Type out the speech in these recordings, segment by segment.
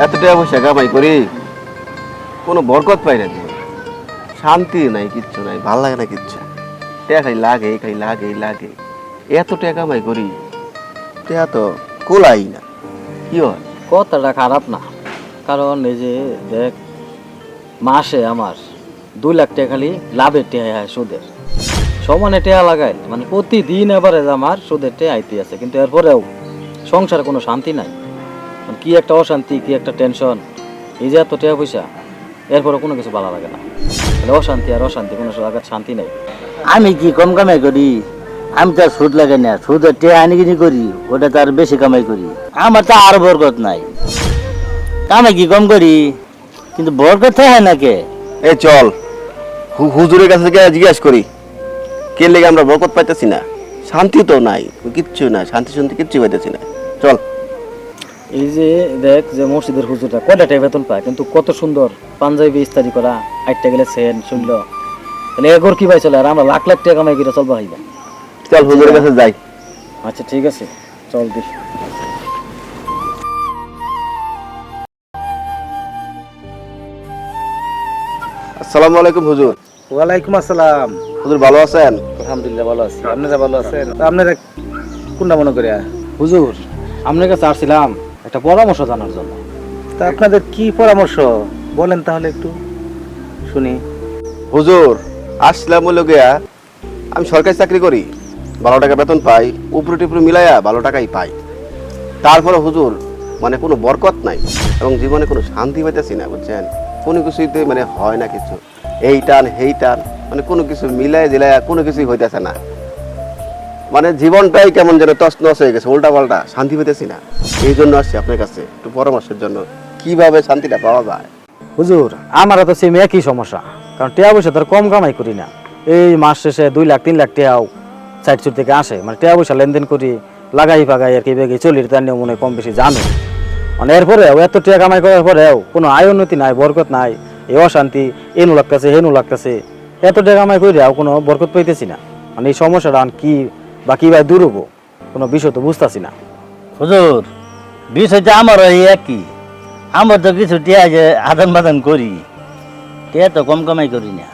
এত টাকা কামাই করি, কোনো বরকত পাই না। শান্তি নাই, কিচ্ছু নাই, ভালো লাগে না কিচ্ছু। টাকা খাই লাগে খাই লাগে লাগে। এত টাকা কামাই করি টাকা তো কোলাই না। কি হয়? কথাটা খারাপ না। কারণ এই যে দেখ, মাসে আমার দুই লাখ টাকা খালি লাভের টেহা হয় সুদের। সমানে টেহা লাগাই মানে প্রতিদিন এবারে আমার সুদের টেহা আইতে আছে, কিন্তু এরপরেও সংসারে কোনো শান্তি নাই। কি একটা অশান্তি কি একটা টেনশন এই যে এত টাকা পয়সা এরপরে কোনো কিছু ভালো লাগে না। মানে অশান্তি আর অশান্তি কোনো জায়গার শান্তি নাই। আমি কি কম কামাই করি? আমি তো আর সুদ লাগাই না। সুদের টে আনি কিনি করি ওটা তো আর বেশি কামাই করি। আমার তো আর বরকত নাই। কামাই কি কম করি? কিন্তু বরকত হয় না কে? এই চল হুজুরের কাছে থেকে জিজ্ঞেস করি কে লেগে আমরা বরকত পাইতেছি না? শান্তি তো নাই কিচ্ছু না শান্তি শান্তি কিচ্ছু পাইতেছি না। চল। এই যে দেখ যে মসজিদের হুজুরটা কয়টা টাকা বেতন পায়? কিন্তু কত সুন্দর পাঞ্জাবি ইস্তারি করা আটটা গেলে সেন শুনল? তাহলে এগোর কি পাই চলে? আর আমরা লাখ লাখ টাকা কামাই করে চলবো হাইবা চল হুজুরের কাছে যাই। আচ্ছা ঠিক আছে। চল দিস আসসালামু আলাইকুম হুজুর। ওয়ালাইকুম আসসালাম। হুজুর ভালো আছেন? আলহামদুলিল্লাহ ভালো আছি। আপনারা ভালো আছেন তা আপনারা কোনটা মনে করে হুজুর আপনার কাছে আসছিলাম। একটা পরামর্শ জানার জন্য। তা আপনাদের কি পরামর্শ? বলেন তাহলে একটু। শুনি। হুজুর আসলাম হলো গিয়া আমি সরকারি চাকরি করি। বারো টাকা বেতন পাই উপরে টিপুরে মিলাইয়া ভালো টাকাই পাই। তারপরে হুজুর মানে কোনো বরকত নাই এবং জীবনে কোনো শান্তি পাইতেছি না বুঝছেন? কোনো কিছুতে মানে হয় না কিছু। এই টান হেই টান মানে কোনো কিছু মিলাই দিলাইয়া কোনো কিছুই হইতেছে না। মানে জীবনটাই কেমন যেন তছনছ হয়ে গেছে উল্টা পাল্টা শান্তি পেতেছি না। এই জন্য আসছি আপনার কাছে, একটু পরামর্শের জন্য। কীভাবে শান্তিটা পাওয়া যায়? হুজুর আমার তো সেম একই সমস্যা, কারণ টিয়া পয়সা তো আর কম কামাই করি না। এই মাস শেষে দুই লাখ, তিন লাখ টেয়াও সাইড সুর থেকে আসে মানে টিয়া পয়সা লেনদেন করি, লাগাই ফাগাই আর কি বেগে চলি তার নিয়ে মনে কম বেশি জানো। মানে এরপরেও এত টিয়া কামাই করার পরেও কোনো আয় উন্নতি নাই, বরকত নাই এ অশান্তি, এনু লাগতেছে, হেনু লাগতেছে। এত টাকা কামাই করি আর কোনো বরকত পাইতেছি না। মানে এই সমস্যাটা কি বা কীভাবে দূর হব। কোনো বিষয় তো বুঝতেছি না। হুজুর, বিষয়টা আমার ওই একই। আমার তো কিছু টিয়া যে আদান বাদান করি। টিয়া তো কম কামাই করি না,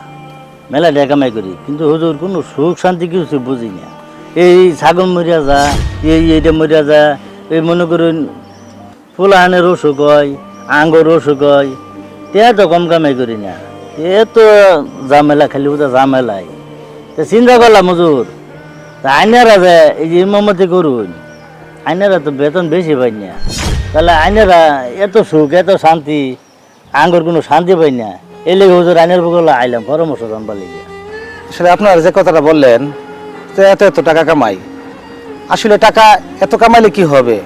মেলা টিয়া কামাই করি। কিন্তু হুজুর, কোনো সুখ শান্তি কিছু বুঝি না। এই ছাগল মরিয়া যা, এই এইটা মরিয়া যা, এই মনে করুন ফুলাহানের অসুখ হয়, আঙ্গর অসুখ হয়, টিয়া তো কম কামাই করি না। এ তো ঝামেলা, খালি ওটা ঝামেলাই। তো চিন্তা করলাম হুজুর তা আইনারা যে এই যে ইমামতি করুন, আইনারা তো বেতন বেশি পাই না। তাহলে আইনারা এত সুখ, এত শান্তি, আঙ্গর কোনো শান্তি পাই না। এই লেগে হুজুর আইনের বগলে আইলাম, পরামর্শ জানবার লেগে আসলে আপনারা যে কথাটা বললেন যে এত এত টাকা কামাই। আসলে টাকা এত কামাইলে কি হবে?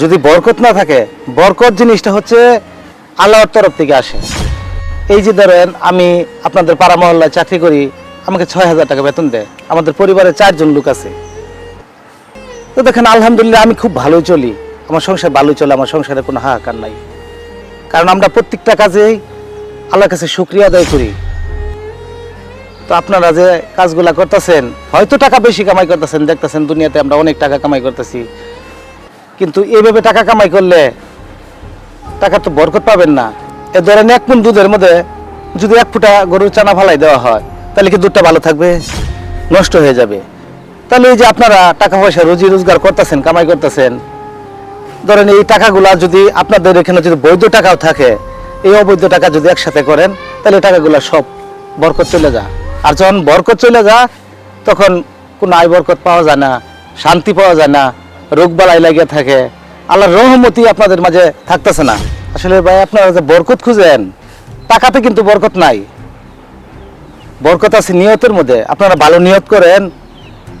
যদি বরকত না থাকে, বরকত জিনিসটা হচ্ছে আল্লাহর তরফ থেকে আসে। এই যে ধরেন আমি আপনাদের পাড়া মহল্লায় চাকরি করি আমাকে ছয় হাজার টাকা বেতন দেয়। আমাদের পরিবারে চারজন লোক আছে। তো দেখেন, আলহামদুলিল্লাহ আমি খুব ভালোই চলি। আমার সংসার ভালোই চলে, আমার সংসারে কোনো হাহাকার নাই। কারণ আমরা প্রত্যেকটা কাজেই আল্লাহর কাছে শুক্রিয়া আদায় করি। তো আপনারা যে কাজগুলা করতেছেন, হয়তো টাকা বেশি কামাই করতেছেন, দেখতেছেন দুনিয়াতে আমরা অনেক টাকা কামাই করতেছি। কিন্তু এইভাবে টাকা কামাই করলে টাকা তো বরকত পাবেন না। এ ধরেন এক পুন দুধের মধ্যে যদি এক ফুটা গরুর চানা ফালাই দেওয়া হয় তাহলে কি দুধটা ভালো থাকবে? নষ্ট হয়ে যাবে। তাহলে এই যে আপনারা টাকা পয়সা রুজি রোজগার করতেছেন, কামাই করতেছেন, ধরেন এই টাকাগুলা যদি আপনাদের এখানে যদি বৈধ টাকাও থাকে, এই অবৈধ টাকা যদি একসাথে করেন, তাহলে টাকাগুলা সব বরকত চলে যা আর যখন বরকত চলে যা তখন কোনো আয় বরকত পাওয়া যায় না, শান্তি পাওয়া যায় না, রোগ বালাই লাগিয়ে থাকে, আল্লাহর রহমতি আপনাদের মাঝে থাকতেছে না। আসলে ভাই, আপনারা যে বরকত খুঁজেন, টাকাতে কিন্তু বরকত নাই। বরকত আছে নিয়তের মধ্যে। আপনারা ভালো নিয়ত করেন,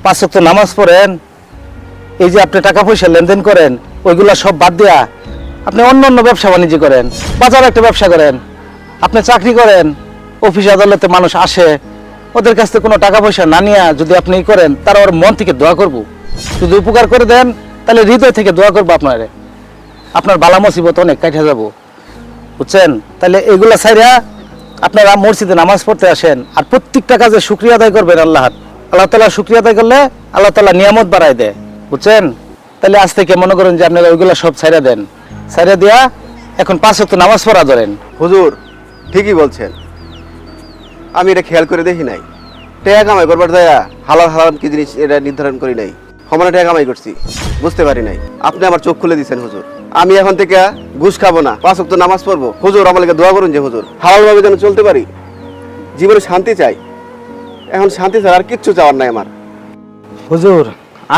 পাঁচ ওয়াক্ত নামাজ পড়েন, এই যে আপনি টাকা পয়সা লেনদেন করেন, ওইগুলা সব বাদ দেয়া আপনি অন্য অন্য ব্যবসা বাণিজ্য করেন, বাজারে একটা ব্যবসা করেন, আপনি চাকরি করেন, অফিস আদালতে মানুষ আসে, ওদের কাছ থেকে কোনো টাকা পয়সা না নিয়ে যদি আপনি করেন, তারা ওর মন থেকে দোয়া করব। যদি উপকার করে দেন, তাহলে হৃদয় থেকে দোয়া করব আপনারে। আপনার বালা মুসিবত অনেক কাটা যাব। বুঝছেন? তাহলে এগুলা সাইরা আপনারা মসজিদে নামাজ পড়তে আসেন আর প্রত্যেকটা কাজে শুক্রিয়া আদায় করবেন আল্লাহ আল্লাহ তালা শুক্রিয়া আদায় করলে আল্লাহ তালা নিয়ামত বাড়ায় দেয়। বুঝছেন? তাহলে আজ থেকে মনে করেন যে আপনারা ওইগুলা সব ছাইরা দেন। ছাইরা দিয়া এখন পাঁচ ওয়াক্ত নামাজ পড়া ধরেন। হুজুর, ঠিকই বলছেন। আমি এটা খেয়াল করে দেখি নাই। টেয়া কামাই করবার দয়া হালাল হারাম কি জিনিস এটা নির্ধারণ করি নাই। সমানে টেয়া কামাই করছি। বুঝতে পারি নাই। আপনি আমার চোখ খুলে দিয়েছেন হুজুর। আমি এখন থেকে ঘুষ খাব না, পাঁচ ওয়াক্ত নামাজ পড়ব। হুজুর লাগে দোয়া করুন যে, হুজুর, হালালভাবে যেন চলতে পারি। জীবনে শান্তি চাই। এখন শান্তি ছাড়া আর কিচ্ছু চাওয়ার নাই আমার। হুজুর,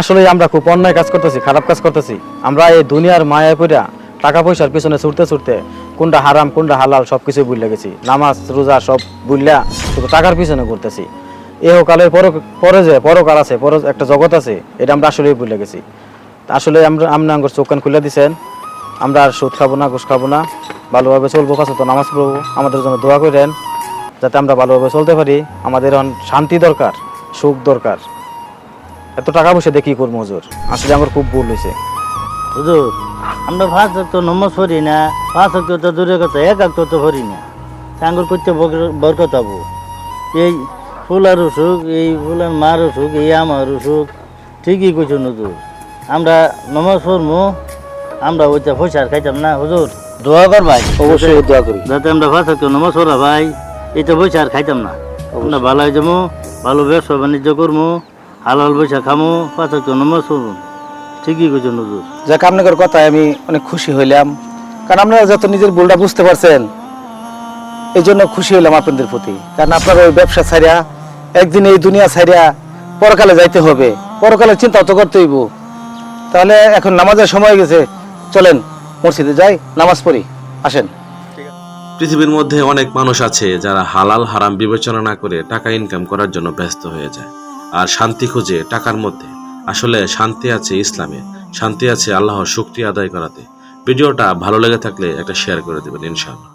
আসলে আমরা খুব অন্যায় কাজ করতেছি, খারাপ কাজ করতেছি। আমরা এই দুনিয়ার মায়ায় পড়া টাকা পয়সার পিছনে ছুটতে ছুটতে কোনটা হারাম, কোনটা হালাল সব কিছু বুঝলে গেছি। নামাজ, রোজা সব বুঝলা শুধু টাকার পিছনে ঘুরতেছি। এহকালের পর পরে যে পরকাল আছে পর একটা জগৎ আছে, এটা আমরা আসলেই ভুলে গেছি। আসলে আমরা আঙ্গুর চোখ কান খুলে দিছেন। আমরা আর সুদ খাব না, ঘুষ খাব না, ভালোভাবে চলবো পাশে তো নামাজ পড়ব, আমাদের জন্য দোয়া করেন, যাতে আমরা ভালোভাবে চলতে পারি। আমাদের শান্তি দরকার, সুখ দরকার। এত টাকা পয়সা দিয়ে কি করব হুজুর? আসলে আমার খুব ভুল হয়েছে। হুজুর, আমরা পাঁচ অক্ট নমাজ পড়ি না, পাঁচ অক্ট তো দূরের কথা, এক অক্ট তো পড়ি না। আঙ্গুর করতে বরকত হব। এই ফুলার অসুখ, এই ফুলার মার অসুখ, এই আমার অসুখ, ঠিকই কইছো হুজুর। আমরা নমাজ পড়ব আমরা ওইটা পয়সা আর খাইতাম না হুজুর। দোয়া কর ভাই। অবশ্যই দোয়া করি। যাতে আমরা অক্ট নমাজ পড়া ভাই এটা পয়সা আর খাইতাম না। আমরা ভালো হয়ে যাব ভালো ব্যবসা বাণিজ্য করব হালাল পয়সা খামো পাঁচ অক্ট নমাজ পড়ব ঠিকই কইছো হুজুর। যাক আপনাদের কথায় আমি অনেক খুশি হইলাম। কারণ আপনারা যত নিজের ভুলটা বুঝতে পারছেন এই জন্য খুশি হইলাম আপনাদের প্রতি। কারণ আপনার ওই ব্যবসা ছাড়িয়া একদিন এই দুনিয়া ছাড়িয়া পরকালে যাইতে হবে। পরকালের চিন্তা তো করতে হইব তাহলে এখন নামাজের সময় গেছে চলেন মসজিদে যাই, নামাজ পড়ি। আসেন। পৃথিবীর মধ্যে অনেক মানুষ আছে যারা হালাল, হারাম বিবেচনা না করে টাকা ইনকাম করার জন্য ব্যস্ত হয়ে যায়। আর শান্তি খুঁজে টাকার মধ্যে। আসলে শান্তি আছে ইসলামে। শান্তি আছে আল্লাহর শক্তি আদায় করাতে। ভিডিওটা ভালো লেগে থাকলে একটা শেয়ার করে দেবেন, ইনশাআল্লাহ।